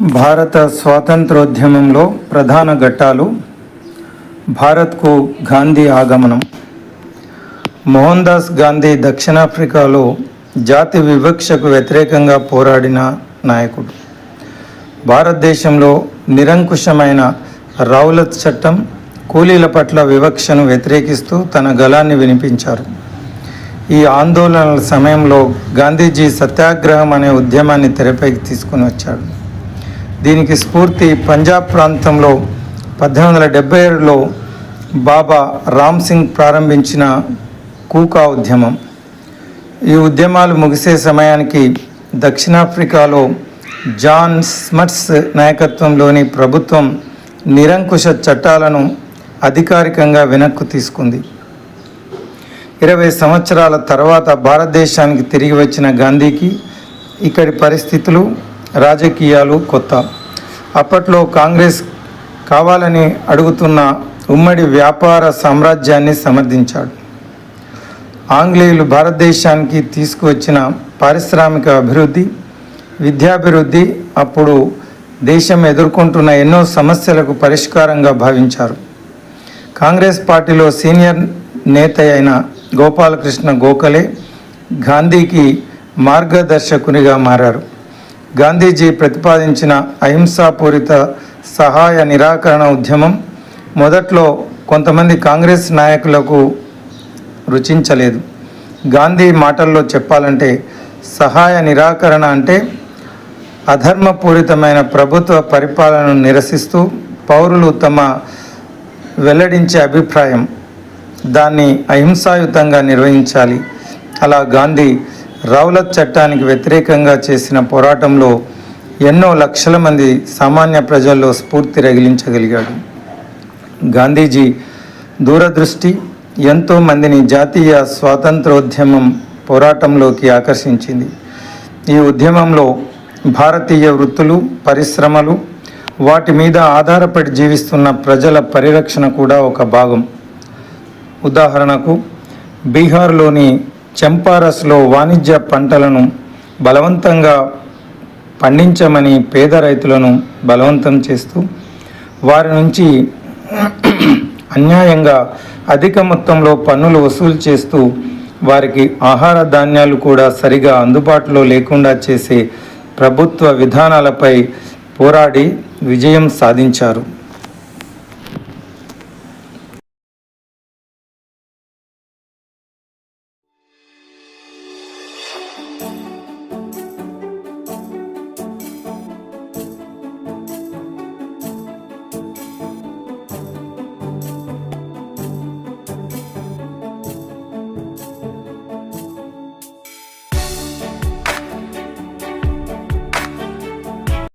భారత స్వాతంత్రోద్యమంలో ప్రధాన ఘట్టాలు భారత్కు గాంధీ ఆగమనం. మోహన్ దాస్ గాంధీ దక్షిణాఫ్రికాలో జాతి వివక్షకు వ్యతిరేకంగా పోరాడిన నాయకుడు. భారతదేశంలో నిరంకుశమైన రౌలత్ చట్టం కూలీల పట్ల వివక్షను వ్యతిరేకిస్తూ తన గలాన్ని వినిపించారు. ఈ ఆందోళనల సమయంలో గాంధీజీ సత్యాగ్రహం అనే ఉద్యమాన్ని తెరపైకి తీసుకుని వచ్చాడు. దీనికి స్ఫూర్తి పంజాబ్ ప్రాంతంలో పద్దెనిమిది వందల డెబ్బై ఏడులో బాబా రామ్ సింగ్ ప్రారంభించిన కూకా ఉద్యమం. ఈ ఉద్యమాలు ముగిసే సమయానికి దక్షిణాఫ్రికాలో జాన్ స్మట్స్ నాయకత్వంలోని ప్రభుత్వం నిరంకుశ చట్టాలను అధికారికంగా వెనక్కు తీసుకుంది. ఇరవై సంవత్సరాల తర్వాత భారతదేశానికి తిరిగి వచ్చిన గాంధీకి ఇక్కడి పరిస్థితులు రాజకీయాలు కొత్త. అప్పట్లో కాంగ్రెస్ కావాలని అడుగుతున్న ఉమ్మడి వ్యాపార సామ్రాజ్యాన్ని సమర్థించాడు. ఆంగ్లేయులు భారతదేశానికి తీసుకువచ్చిన పారిశ్రామిక అభివృద్ధి విద్యాభివృద్ధి అప్పుడు దేశం ఎదుర్కొంటున్న ఎన్నో సమస్యలకు పరిష్కారంగా భావించారు. కాంగ్రెస్ పార్టీలో సీనియర్ నేత అయిన గోపాలకృష్ణ గోఖలే గాంధీకి మార్గదర్శకునిగా మారారు. గాంధీజీ ప్రతిపాదించిన అహింసాపూరిత సహాయ నిరాకరణ ఉద్యమం మొదట్లో కొంతమంది కాంగ్రెస్ నాయకులకు రుచించలేదు. గాంధీ మాటల్లో చెప్పాలంటే సహాయ నిరాకరణ అంటే అధర్మపూరితమైన ప్రభుత్వ పరిపాలనను నిరసిస్తూ పౌరులు తమ వెల్లడించే అభిప్రాయం దాన్ని అహింసాయుతంగా నిర్వహించాలి. అలా గాంధీ రౌలత్ చట్టానికి వ్యతిరేకంగా చేసిన పోరాటంలో ఎన్నో లక్షల మంది సామాన్య ప్రజల్లో స్ఫూర్తి రగిలించగలిగాడు. గాంధీజీ దూరదృష్టి ఎంతో మందిని జాతీయ స్వాతంత్రోద్యమం పోరాటంలోకి ఆకర్షించింది. ఈ ఉద్యమంలో భారతీయ వృత్తులు పరిశ్రమలు వాటి మీద ఆధారపడి జీవిస్తున్న ప్రజల పరిరక్షణ కూడా ఒక భాగం. ఉదాహరణకు బీహార్లోని చంపారస్లో వాణిజ్య పంటలను బలవంతంగా పండించమని పేద రైతులను బలవంతం చేస్తూ వారి నుంచి అన్యాయంగా అధిక మొత్తంలో పన్నులు వసూలు చేస్తూ వారికి ఆహార ధాన్యాలు కూడా సరిగా అందుబాటులో లేకుండా చేసే ప్రభుత్వ విధానాలపై పోరాడి విజయం సాధించారు.